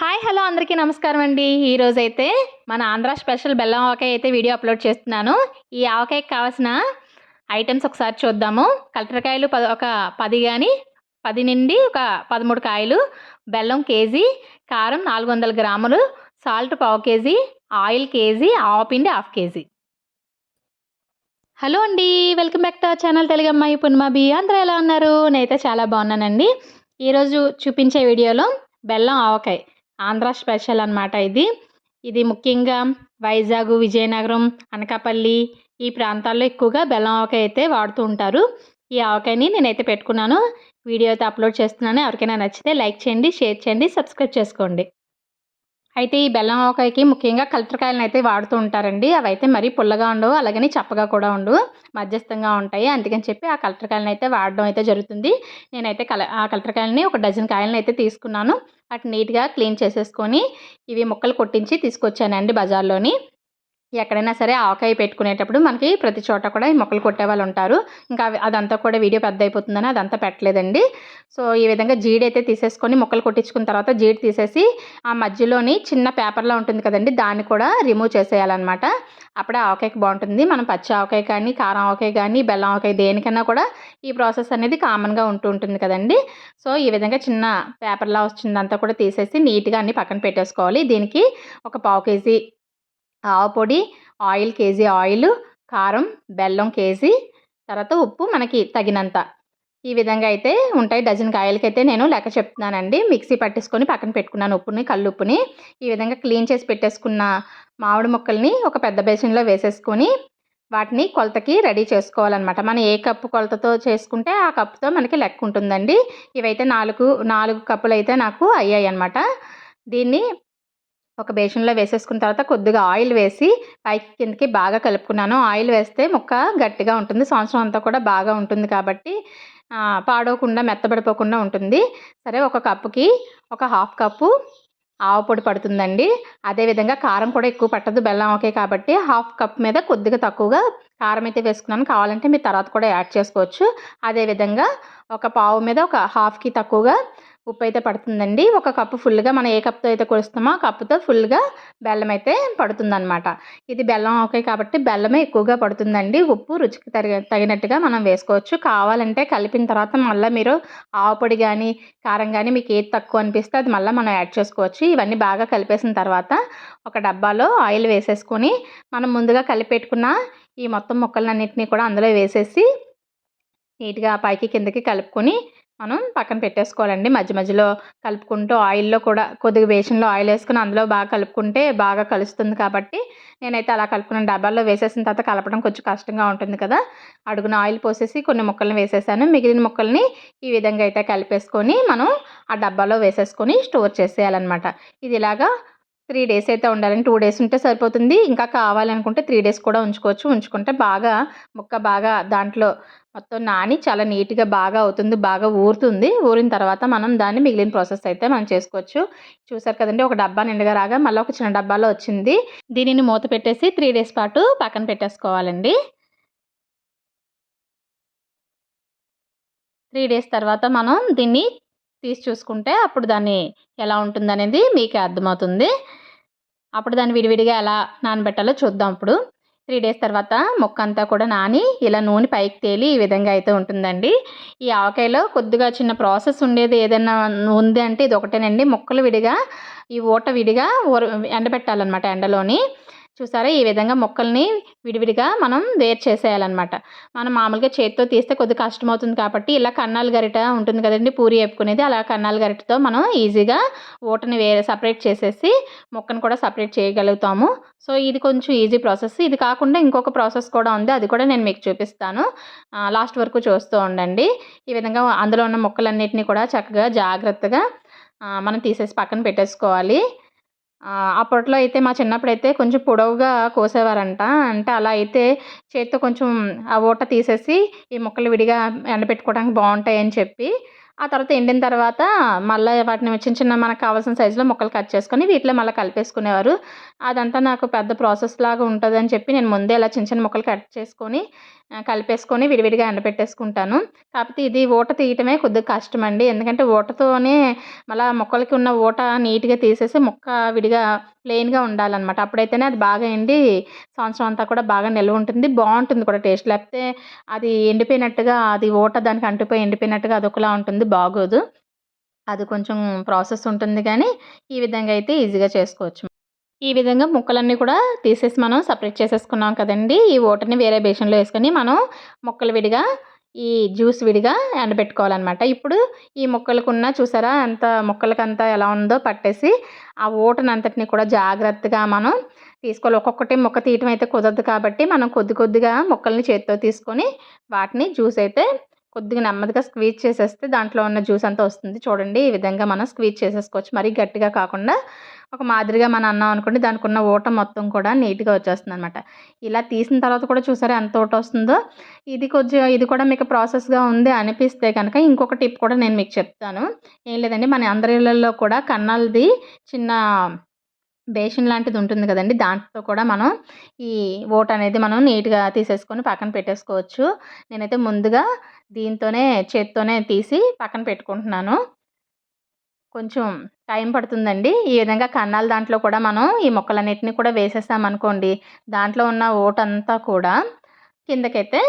Hi hello అందరికీ నమస్కారం అండి. ఈరోజు అయితే మన ఆంధ్ర స్పెషల్ బెల్లం ఆవకాయ అయితే వీడియో అప్లోడ్ చేస్తున్నాను. ఈ ఆవకాయకి కావాల్సిన ఐటమ్స్ ఒకసారి చూద్దాము. కలెక్టరకాయలు పది ఒక పది కానీ పది నుండి ఒక పదమూడు కాయలు బెల్లం కేజీ కారం నాలుగు వందల గ్రాములు సాల్ట్ పావు కేజీ ఆయిల్ కేజీ ఆవపిండి హాఫ్ కేజీ. హలో అండి welcome back to channel Telugu అమ్మాయి పున్మాబి అందరూ ఎలా ఉన్నారు? నేనైతే చాలా బాగున్నానండి. ఈరోజు చూపించే వీడియోలో బెల్లం ఆవకాయ. ఆంధ్ర స్పెషల్ అనమాట ఇది. ఇది ముఖ్యంగా వైజాగ్ విజయనగరం అనకాపల్లి ఈ ప్రాంతాల్లో ఎక్కువగా బెల్లం ఆవకాయ అయితే వాడుతూ ఉంటారు. ఈ ఆవకాయని నేనైతే పెట్టుకున్నాను. వీడియో అయితే అప్లోడ్ చేస్తున్నాను. ఎవరికైనా నచ్చితే లైక్ చేయండి షేర్ చేయండి సబ్స్క్రైబ్ చేసుకోండి. అయితే ఈ బెల్లం ఆవకాయకి ముఖ్యంగా కలెక్టరకాయలను అయితే వాడుతూ ఉంటారండి. అవి అయితే మరీ పుల్లగా ఉండవు అలాగని చప్పగా కూడా ఉండవు. మధ్యస్థంగా ఉంటాయి. అందుకని చెప్పి ఆ కలెక్టరకాయలను అయితే వాడడం అయితే జరుగుతుంది. నేనైతే కల ఆ కలెక్టరకాయలని ఒక డజన్ కాయలను అయితే తీసుకున్నాను. వాటిని నీట్గా క్లీన్ చేసేసుకొని ఇవి ముక్కలు కొట్టించి తీసుకొచ్చానండి బజార్లోని. ఎక్కడైనా సరే ఆవకాయ పెట్టుకునేటప్పుడు మనకి ప్రతి చోట కూడా ఈ మొక్కలు కొట్టే వాళ్ళు ఉంటారు. ఇంకా అదంతా కూడా వీడియో పెద్ద అయిపోతుందని అదంతా పెట్టలేదండి. సో ఈ విధంగా జీడి అయితే తీసేసుకొని మొక్కలు కొట్టించుకున్న తర్వాత జీడి తీసేసి ఆ మధ్యలోని చిన్న పేపర్లా ఉంటుంది కదండి దాన్ని కూడా రిమూవ్ చేసేయాలన్నమాట. అప్పుడే ఆవకాయకి బాగుంటుంది. మనం పచ్చి ఆవకాయ కానీ కారం ఆవకాయ కానీ బెల్లం ఆవకాయ దేనికైనా కూడా ఈ ప్రాసెస్ అనేది కామన్గా ఉంటూ ఉంటుంది కదండి. సో ఈ విధంగా చిన్న పేపర్లా వచ్చిందంతా కూడా తీసేసి నీట్గా అన్ని పక్కన పెట్టేసుకోవాలి. దీనికి ఒక పావు కేజీ ఆవపొడి ఆయిల్ కేజీ ఆయిల్ కారం బెల్లం కేజీ తర్వాత ఉప్పు మనకి తగినంత. ఈ విధంగా అయితే ఉంటాయి. డజన్ కాయలకైతే నేను లెక్క చెప్తున్నానండి. మిక్సీ పట్టేసుకొని పక్కన పెట్టుకున్నాను ఉప్పుని కల్లుప్పుని. ఈ విధంగా క్లీన్ చేసి పెట్టేసుకున్న మామిడి ముక్కల్ని ఒక పెద్ద బేసిన్లో వేసేసుకొని వాటిని కొలతకి రెడీ చేసుకోవాలన్నమాట. మనం ఏ కప్పు కొలతతో చేసుకుంటే ఆ కప్పుతో మనకి లెక్క ఉంటుందండి ఇవైతే నాలుగు నాలుగు కప్పులు అయితే నాకు అయ్యాయి అనమాట దీన్ని ఒక బేషన్లో వేసేసుకున్న తర్వాత కొద్దిగా ఆయిల్ వేసి పైకి కిందకి బాగా కలుపుకున్నాను. ఆయిల్ వేస్తే ముక్క గట్టిగా ఉంటుంది. సంవత్సరం అంతా కూడా బాగా ఉంటుంది కాబట్టి పాడవకుండా మెత్తబడిపోకుండా ఉంటుంది. సరే ఒక కప్పుకి ఒక హాఫ్ కప్పు ఆవు పొడి పడుతుందండి. అదేవిధంగా కారం కూడా ఎక్కువ పట్టదు. బెల్లం ఓకే కాబట్టి హాఫ్ కప్ మీద కొద్దిగా తక్కువగా కారం అయితే వేసుకున్నాను. కావాలంటే మీరు తర్వాత కూడా యాడ్ చేసుకోవచ్చు. అదేవిధంగా ఒక పావు మీద ఒక హాఫ్కి తక్కువగా ఉప్పు అయితే పడుతుందండి. ఒక కప్పు ఫుల్గా మనం ఏ కప్తో అయితే కొలుస్తామో ఆ కప్పుతో ఫుల్గా బెల్లం అయితే పడుతుందన్నమాట. ఇది బెల్లం ఓకే కాబట్టి బెల్లమే ఎక్కువగా పడుతుందండి. ఉప్పు రుచికి తగిన తగినట్టుగా మనం వేసుకోవచ్చు. కావాలంటే కలిపిన తర్వాత మళ్ళీ మీరు ఆవుపొడి కానీ కారం కానీ మీకు ఏది తక్కువ అనిపిస్తే అది మళ్ళీ మనం యాడ్ చేసుకోవచ్చు. ఇవన్నీ బాగా కలిపేసిన తర్వాత ఒక డబ్బాలో ఆయిల్ వేసేసుకొని మనం ముందుగా కలిపెట్టుకున్న ఈ మొత్తం ముక్కలన్నింటినీ కూడా అందులో వేసేసి నీట్గా పైకి కిందకి కలుపుకొని మనం పక్కన పెట్టేసుకోవాలండి. మధ్య మధ్యలో కలుపుకుంటూ ఆయిల్లో కూడా కొద్దిగా బేషన్లో ఆయిల్ వేసుకుని అందులో బాగా కలుపుకుంటే బాగా కలుస్తుంది కాబట్టి నేనైతే అలా కలుపుకున్న డబ్బాల్లో వేసేసిన తర్వాత కలపడం కొంచెం కష్టంగా ఉంటుంది కదా. అడుగున ఆయిల్ పోసేసి కొన్ని ముక్కలను వేసేసాను. మిగిలిన ముక్కల్ని ఈ విధంగా అయితే కలిపేసుకొని మనం ఆ డబ్బాలో వేసేసుకొని స్టోర్ చేసేయాలన్నమాట. ఇది ఇలాగా త్రీ డేస్ అయితే ఉండాలని టూ డేస్ ఉంటే సరిపోతుంది. ఇంకా కావాలనుకుంటే త్రీ డేస్ కూడా ఉంచుకోవచ్చు. ఉంచుకుంటే బాగా ముక్క బాగా దాంట్లో మొత్తం నాని చాలా నీట్గా బాగా అవుతుంది బాగా ఊరుతుంది. ఊరిన తర్వాత మనం దాన్ని మిగిలిన ప్రాసెస్ అయితే మనం చేసుకోవచ్చు. చూసారు కదండి ఒక డబ్బా నిండుగా రాగా మళ్ళీ ఒక చిన్న డబ్బాలో వచ్చింది. దీనిని మూత పెట్టేసి త్రీ డేస్ పాటు పక్కన పెట్టేసుకోవాలండి. త్రీ డేస్ తర్వాత మనం దీన్ని తీసి చూసుకుంటే అప్పుడు దాన్ని ఎలా ఉంటుందనేది మీకు అర్థమవుతుంది. అప్పుడు దాన్ని విడివిడిగా ఎలా నానబెట్టాలో చూద్దాం ఇప్పుడు త్రీ డేస్ తర్వాత మొక్క అంతా కూడా నాని ఇలా నూనె పైకి తేలి ఈ విధంగా అయితే ఉంటుందండి. ఈ ఆవకాయలో కొద్దిగా చిన్న ప్రాసెస్ ఉండేది ఏదైనా ఉంది అంటే ఇది ఒకటేనండి. మొక్కలు విడిగా ఈ ఊట విడిగా ఎండబెట్టాలన్నమాట ఎండలోని. చూసారా? ఈ విధంగా మొక్కల్ని విడివిడిగా మనం వేరు చేసేయాలన్నమాట. మనం మామూలుగా చేతితో తీస్తే కొద్దిగా కష్టమవుతుంది కాబట్టి ఇలా కన్నాలు గరిట ఉంటుంది కదండి పూరి వేపుకునేది. అలా కన్నాలు గరిటతో మనం ఈజీగా ఊటని వేరే సపరేట్ చేసేసి ముక్కను కూడా సపరేట్ చేయగలుగుతాము. సో ఇది కొంచెం ఈజీ ప్రాసెస్. ఇది కాకుండా ఇంకొక ప్రాసెస్ కూడా ఉంది. అది కూడా నేను మీకు చూపిస్తాను. లాస్ట్ వరకు చూస్తూ ఉండండి. ఈ విధంగా అందులో ఉన్న మొక్కలన్నిటిని కూడా చక్కగా జాగ్రత్తగా మనం తీసేసి పక్కన పెట్టేసుకోవాలి. అప్పట్లో అయితే మా చిన్నప్పుడు అయితే కొంచెం పొడవుగా కోసేవారంట. అంటే అలా అయితే చేత్తో కొంచెం ఆ ఊట తీసేసి ఈ ముక్కలు విడిగా ఎండబెట్టుకోవడానికి బాగుంటాయని చెప్పి ఆ తర్వాత ఎండిన తర్వాత మళ్ళీ వాటిని చిన్న చిన్న మనకు కావాల్సిన సైజులో ముక్కలు కట్ చేసుకొని వీటిలో మళ్ళీ కలిపేసుకునేవారు. అదంతా నాకు పెద్ద ప్రాసెస్ లాగా ఉంటుందని చెప్పి నేను ముందే ఇలా చిన్న చిన్న ముక్కలు కట్ చేసుకొని కలిపేసుకొని విడివిడిగా ఎండబెట్టేసుకుంటాను కాకపోతే ఇది ఊట తీయటమే కొద్దిగా కష్టం అండి ఎందుకంటే ఊటతోనే మళ్ళీ మొక్కలకి ఉన్న ఊట నీట్గా తీసేసి మొక్క విడిగా ప్లెయిన్గా ఉండాలన్నమాట. అప్పుడైతేనే అది బాగా ఎండి సంవత్సరం అంతా కూడా బాగా నిల్వ ఉంటుంది. బాగుంటుంది కూడా టేస్ట్. లేకపోతే అది ఎండిపోయినట్టుగా అది ఓట దానికి అంటుపోయి ఎండిపోయినట్టుగా అదొకలా ఉంటుంది బాగోదు. అది కొంచెం ప్రాసెస్ ఉంటుంది కానీ ఈ విధంగా అయితే ఈజీగా చేసుకోవచ్చు. ఈ విధంగా ముక్కలన్నీ కూడా తీసేసి మనం సపరేట్ చేసేసుకున్నాం కదండి. ఈ ఓటని వేరే బేషన్లో వేసుకొని మనం ముక్కలు విడిగా ఈ జ్యూస్ విడిగా ఎండబెట్టుకోవాలన్నమాట. ఇప్పుడు ఈ మొక్కలకున్న చూసారా ఎంత మొక్కలకంతా ఎలా ఉందో పట్టేసి ఆ ఓటనంతటిని కూడా జాగ్రత్తగా మనం తీసుకోవాలి. ఒక్కొక్కటి ముక్క తీయటం అయితే కుదరదు కాబట్టి మనం కొద్ది కొద్దిగా ముక్కల్ని చేతితో తీసుకొని వాటిని జ్యూస్ అయితే కొద్దిగా నెమ్మదిగా స్క్వీజ్ చేసేస్తే దాంట్లో ఉన్న జ్యూస్ అంతా వస్తుంది. చూడండి ఈ విధంగా మనం స్క్వీజ్ చేసేసుకోవచ్చు. మరీ గట్టిగా కాకుండా ఒక మాదిరిగా మనం అన్నాం అనుకోండి దానికి ఉన్న ఊట మొత్తం కూడా నీట్గా వచ్చేస్తుంది అనమాట ఇలా తీసిన తర్వాత కూడా చూసారా ఎంత ఊట వస్తుందో? ఇది కొంచెం ఇది కూడా మీకు ప్రాసెస్గా ఉంది అనిపిస్తే కనుక ఇంకొక టిప్ కూడా నేను మీకు చెప్తాను. ఏం లేదండి మన అందరి ఇళ్ళల్లో కూడా కన్నాలది చిన్న బేషన్ లాంటిది ఉంటుంది కదండి దాంట్లో కూడా మనం ఈ ఓట్ అనేది మనం నీట్గా తీసేసుకొని పక్కన పెట్టేసుకోవచ్చు. నేనైతే ముందుగా దీంతోనే చేత్తోనే తీసి పక్కన పెట్టుకుంటున్నాను. కొంచెం టైం పడుతుందండి. ఈ విధంగా కన్నాల దాంట్లో కూడా మనం ఈ మొక్కలన్నిటిని కూడా వేసేసామనుకోండి దాంట్లో ఉన్న ఓటంతా కూడా కిందకైతే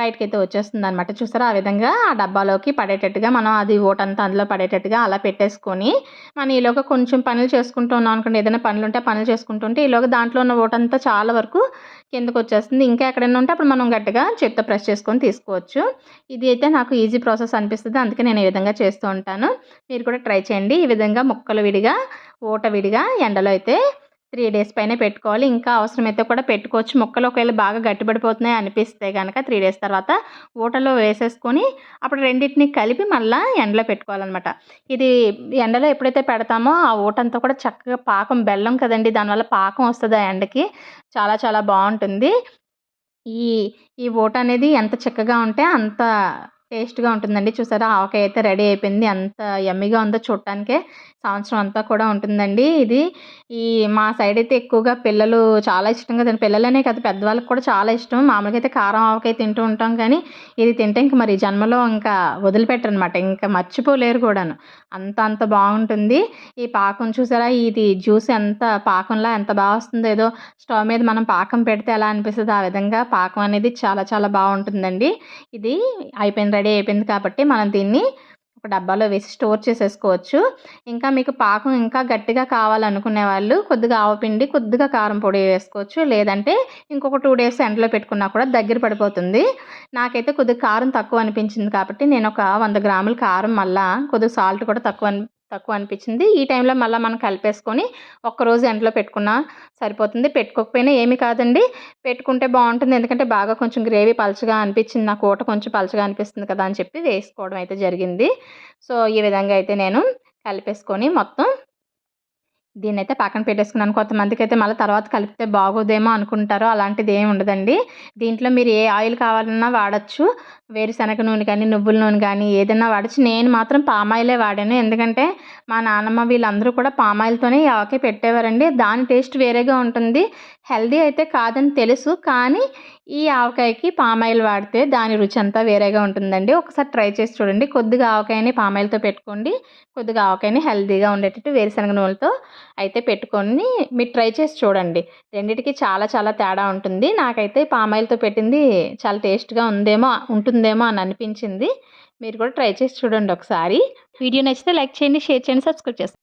బయటకైతే వచ్చేస్తుంది అనమాట చూసారా? ఆ విధంగా ఆ డబ్బాలోకి పడేటట్టుగా మనం అది ఓటంతా అందులో పడేటట్టుగా అలా పెట్టేసుకొని మనం ఈలోగా కొంచెం పనులు చేసుకుంటూ ఉన్నాం అనుకోండి. ఏదైనా పనులు ఉంటే పనులు చేసుకుంటుంటే ఈలోగా దాంట్లో ఉన్న ఓటంతా చాలా వరకు కిందకు వచ్చేస్తుంది. ఇంకా ఎక్కడైనా ఉంటే అప్పుడు మనం గట్టిగా చేత్తో ప్రెస్ చేసుకొని తీసుకోవచ్చు. ఇది అయితే నాకు ఈజీ ప్రాసెస్ అనిపిస్తుంది. అందుకే నేను ఈ విధంగా చేస్తూ ఉంటాను. మీరు కూడా ట్రై చేయండి. ఈ విధంగా ముక్కలు విడిగా ఊట విడిగా ఎండలో అయితే త్రీ డేస్ పైన పెట్టుకోవాలి. ఇంకా అవసరమైతే కూడా పెట్టుకోవచ్చు. ముక్కలు ఒకవేళ బాగా గట్టిపడిపోతున్నాయి అనిపిస్తే కనుక త్రీ డేస్ తర్వాత ఊటలో వేసేసుకొని అప్పుడు రెండింటిని కలిపి మళ్ళీ ఎండలో పెట్టుకోవాలన్నమాట. ఇది ఎండలో ఎప్పుడైతే పెడతామో ఆ ఊటంతా కూడా చక్కగా పాకం బెల్లం కదండి దానివల్ల పాకం వస్తుంది ఆ ఎండకి. చాలా చాలా బాగుంటుంది. ఈ ఈ ఊట అనేది ఎంత చిక్కగా ఉంటే అంత టేస్ట్గా ఉంటుందండి. చూసారా? ఆవకాయ అయితే రెడీ అయిపోయింది. అంత యమ్మీగా ఉందో చూడటానికే సంవత్సరం అంతా కూడా ఉంటుందండి ఇది. ఈ మా సైడ్ అయితే ఎక్కువగా పిల్లలు చాలా ఇష్టంగా తిన పిల్లలనే కదా పెద్దవాళ్ళకి కూడా చాలా ఇష్టం. మామూలుగా అయితే కారం ఆవకాయ తింటూ ఉంటాం కానీ ఇది తింటే ఇంక మరి జన్మలో ఇంకా వదిలిపెట్టరు అనమాట ఇంకా మర్చిపోలేరు కూడాను. అంత అంత బాగుంటుంది. ఈ పాకం చూసారా? ఇది జ్యూస్ ఎంత పాకంలా ఎంత బాగా వస్తుందో ఏదో స్టవ్ మీద మనం పాకం పెడితే ఎలా అనిపిస్తుంది ఆ విధంగా పాకం అనేది చాలా చాలా బాగుంటుందండి. ఇది అయిపోయింది రెడీ అయిపోయింది కాబట్టి మనం దీన్ని ఒక డబ్బాలో వేసి స్టోర్ చేసేసుకోవచ్చు. ఇంకా మీకు పాకం ఇంకా గట్టిగా కావాలనుకునే వాళ్ళు కొద్దిగా ఆవపిండి కొద్దిగా కారం పొడి వేసుకోవచ్చు. లేదంటే ఇంకొక టూ డేస్ ఎండలో పెట్టుకున్నా కూడా దగ్గర పడిపోతుంది. నాకైతే కొద్దిగా కారం తక్కువ అనిపించింది కాబట్టి నేను ఒక వంద గ్రాముల కారం మళ్ళా కొద్దిగా సాల్ట్ కూడా తక్కువ అని తక్కువ అనిపించింది. ఈ టైంలో మళ్ళీ మనం కలిపేసుకొని ఒక్కరోజు ఎండలో పెట్టుకున్నా సరిపోతుంది. పెట్టుకోకపోయినా ఏమి కాదండి. పెట్టుకుంటే బాగుంటుంది. ఎందుకంటే బాగా కొంచెం గ్రేవీ పలచగా అనిపించింది. నా కూట కొంచెం పలచగా అనిపిస్తుంది కదా అని చెప్పి వేసుకోవడం అయితే జరిగింది. సో ఈ విధంగా అయితే నేను కలిపేసుకొని మొత్తం దీన్ని అయితే పక్కన పెట్టేసుకున్నాను. కొంతమందికి అయితే మళ్ళీ తర్వాత కలిపితే బాగోదేమో అనుకుంటారో అలాంటిది ఏమి ఉండదండి. దీంట్లో మీరు ఏ ఆయిల్ కావాలన్నా వాడచ్చు. వేరుశనగ నూనె కానీ నువ్వుల నూనె కానీ ఏదైనా వాడచ్చు. నేను మాత్రం పామాయిలే వాడాను. ఎందుకంటే మా నాన్నమ్మ వీళ్ళందరూ కూడా పామాయిల్తోనే ఆవకాయ పెట్టేవారండి. దాని టేస్ట్ వేరేగా ఉంటుంది. హెల్దీ అయితే కాదని తెలుసు. కానీ ఈ ఆవకాయకి పామాయిల్ వాడితే దాని రుచి అంతా వేరేగా ఉంటుందండి. ఒకసారి ట్రై చేసి చూడండి. కొద్దిగా ఆవకాయని పామాయిల్తో పెట్టుకోండి. కొద్దిగా ఆవకాయని హెల్దీగా ఉండేటట్టు వేరుశనగ నూనెతో అయితే పెట్టుకొని మీరు ట్రై చేసి చూడండి. రెండిటికి చాలా చాలా తేడా ఉంటుంది. నాకైతే పామాయిల్తో పెట్టింది చాలా టేస్ట్గా ఉందేమో ఉంటుంది ఉంటుందేమో అని అనిపించింది. మీరు కూడా ట్రై చేసి చూడండి ఒకసారి. వీడియో నచ్చితే లైక్ చేయండి షేర్ చేయండి సబ్స్క్రైబ్ చేస్తాను